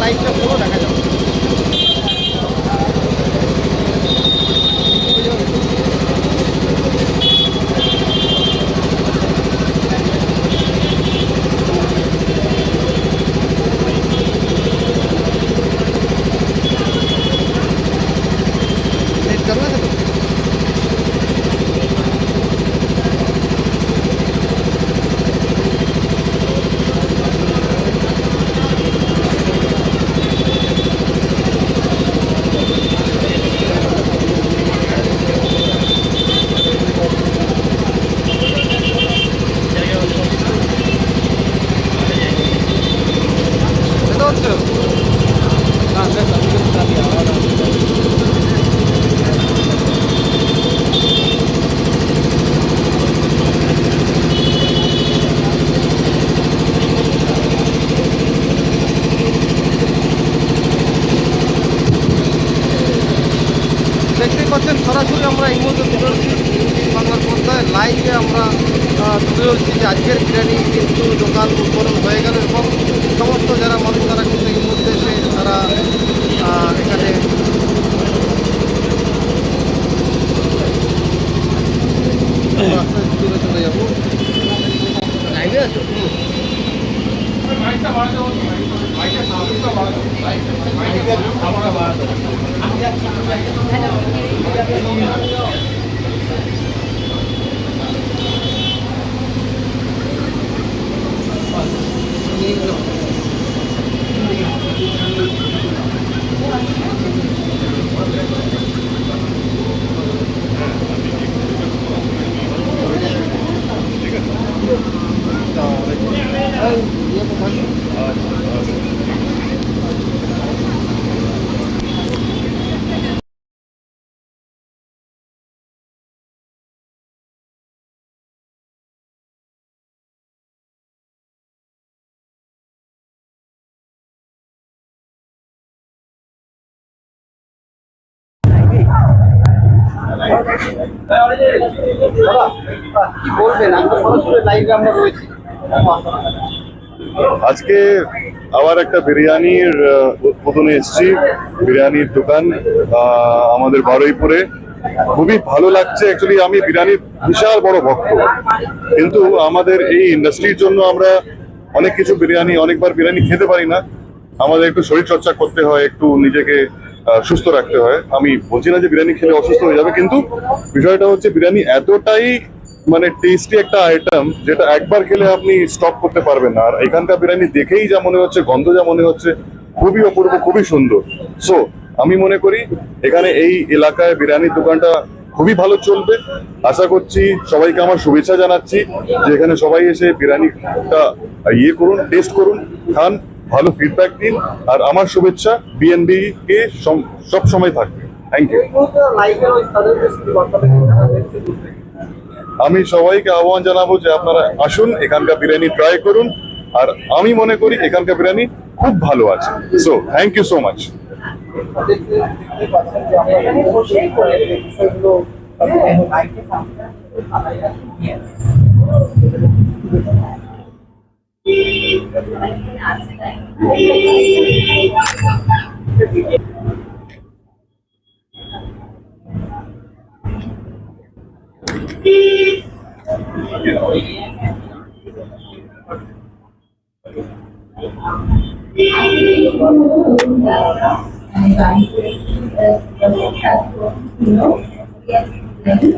লাইভটা পুরো দেখা যাবে। আমরা এই মুহূর্তে তুলে ধরছি বাংলার পর্দায়। লাইভে আমরা তুলে ধরছি যে আজকের বিরিয়ানি কিন্তু দোকান উদ্বোধন হয়ে গেল এবং সমস্ত যারা মানুষ তারা কিন্তু এই মুহূর্তে এসে তারা এখানে দূরে চলে যাব লাইভে আছো হুম। আজকে আবার একটা বিরিয়ানির উদ্বোধনে এসেছি। বিরিয়ানির দোকান আমাদের বারুইপুরে। খুবই ভালো লাগছে। অ্যাকচুয়ালি আমি বিরিয়ানির বিশাল বড় ভক্ত। কিন্তু আমাদের এই ইন্ডাস্ট্রির জন্য আমরা অনেক কিছু বিরিয়ানি, অনেকবার বিরিয়ানি খেতে পারি না। আমাদের একটু শরীর চর্চা করতে হয়, একটু নিজেকে সুস্থ রাখতে হয়। আমি বলছি না যে বিরিয়ানি খেলে অসুস্থ হয়ে যাবে, কিন্তু বিষয়টা হচ্ছে বিরিয়ানি এতটাই মানে টেস্টি একটা আইটেম যেটা একবার খেলে আপনি স্টপ করতে পারবেন না। আর এখানকার বিরিয়ানি দেখেই যা মনে হচ্ছে, গন্ধ যা মনে হচ্ছে, খুবই অপূর্ব, খুবই সুন্দর। সো আমি মনে করি এখানে এই এলাকায় বিরিয়ানির দোকানটা খুবই ভালো চলবে। আশা করছি সবাইকে আমার শুভেচ্ছা জানাচ্ছি যে এখানে সবাই এসে বিরিয়ানিটা ইয়ে করুন টেস্ট করুন, খান। ভালো ফিডব্যাক দিন আর আমার শুভেচ্ছা বিএনবি কে সব সময় থাকবে। Thank you. আমি সবাইকে আহ্বান জানাব যে আপনারা আসুন, এখানকার বিরিয়ানি ট্রাই করুন, আর আমি মনে করি এখানকার বিরিয়ানি খুব ভালো আছে। So thank you so much অবশ্যই করে এই বিষয়গুলো লাইভে সামনে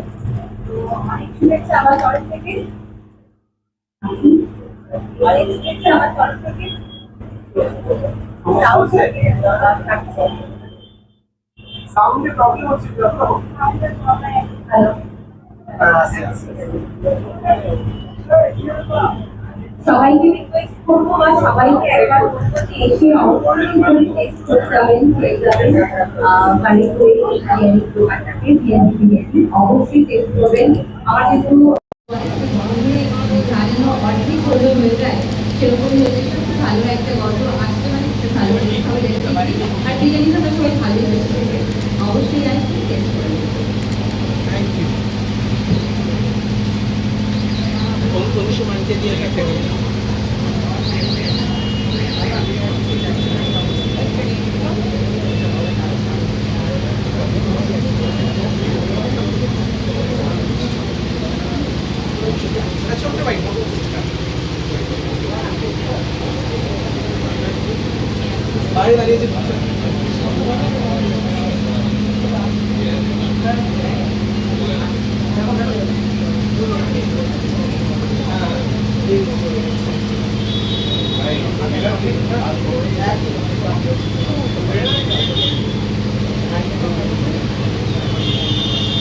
আমার তরফ থেকে সাউন্ডে প্রবলেম হচ্ছে কি আপনার আমাদের সবাই ভালো সবাইকে রিকোয়েস্ট করব বা সবাইকে একবার বলব যে এসে অবশ্যই করে টেস্ট করতে যাবেন পেয়ে যাবেন বাড়িপুরে বিরিয়ানি দোকানটাকে বিরিয়ানি বিরিয়ানি অবশ্যই টেস্ট করবেন আমার যেহেতু জানানো অর্ধেক হলেও হয়ে যায়। সেরকম হয়েছে। খুব ভালো একটা গল্প। আজকে মানে ভালো। পারি আর বাইরে দাঁড়িয়ে যে